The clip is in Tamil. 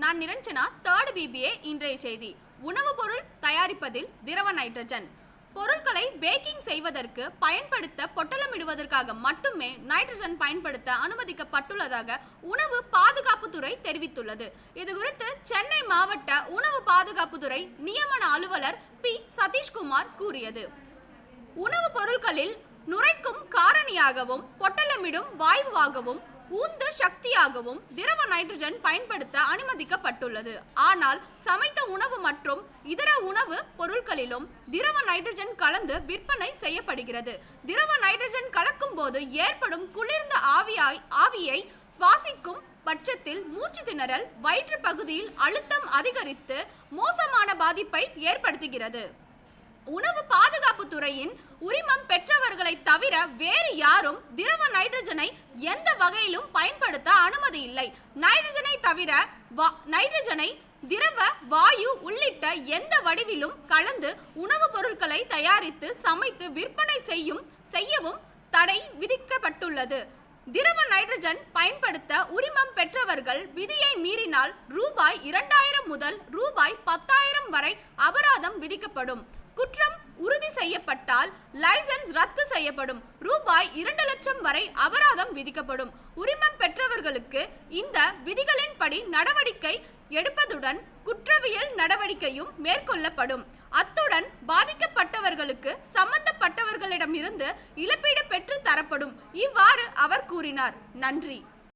நான் நிரஞ்சனா தேர்ட் பிபிஏ இன்றைய செய்தி. உணவுப் பொருள் தயாரிப்பதில் திரவ நைட்ரஜன் பொருட்களை பேக்கிங் செய்வதற்கு பயன்படுத்த பொட்டலமிடுவதற்காக மட்டுமே நைட்ரஜன் பயன்படுத்த அனுமதிக்கப்பட்டுள்ளதாக உணவு பாதுகாப்புத்துறை தெரிவித்துள்ளது. இது குறித்து சென்னை மாவட்ட உணவு பாதுகாப்புத்துறை நியமன அலுவலர் பி. சதீஷ்குமார் கூறியது. உணவுப் பொருட்களில் நுரைக்கும் காரணியாகவும் பொட்டலமிடும் வாயுவாகவும் ஊந்து சக்தியாகவும் திரவ நைட்ரஜன் பயன்படுத்த அனுமதிக்கப்பட்டுள்ளது. ஆனால் சமைத்த உணவு மற்றும் இதர உணவு பொருட்களிலும் திரவ நைட்ரஜன் கலந்து விற்பனை செய்யப்படுகிறது. திரவ நைட்ரஜன் கலக்கும் போது ஏற்படும் குளிர்ந்த ஆவியாய் ஆவியை சுவாசிக்கும் பட்சத்தில் மூச்சு திணறல் வயிற்று பகுதியில் அழுத்தம் அதிகரித்து மோசமான பாதிப்பை ஏற்படுத்துகிறது. உணவு பா துறையின் உரிமம் பெற்றவர்களை தவிர வேறு யாரும் திரவ நைட்ரஜனை எந்த வகையிலும் பயன்படுத்த அனுமதி இல்லை. நைட்ரஜனை தவிர நைட்ரஜனை திரவ வாயு உள்ளிட்ட எந்த வடிவிலும் கலந்து உணவுப் பொருட்களை தயாரித்து சமைத்து விற்பனை செய்யும் செய்யவும் தடை விதிக்கப்பட்டுள்ளது. திரவ நைட்ரஜன் பயன்படுத்த உரிமம் பெற்றவர்கள் விதியை மீறினால் ரூபாய் இரண்டாயிரம் முதல் ரூபாய் பத்தாயிரம் வரை அபராதம் விதிக்கப்படும். குற்றம் உறுதி செய்யப்பட்டால் லைசென்ஸ் ரத்து செய்யப்படும். ரூபாய் இரண்டு லட்சம் வரை அபராதம் விதிக்கப்படும். உரிமம் பெற்றவர்களுக்கு இந்த விதிகளின்படி நடவடிக்கை எடுப்பதுடன் குற்றவியல் நடவடிக்கையும் மேற்கொள்ளப்படும். அத்துடன் பாதிக்கப்பட்டவர்களுக்கு சம்பந்தப்பட்டவர்களிடமிருந்து இழப்பீடு பெற்று தரப்படும். இவ்வாறு அவர் கூறினார். நன்றி.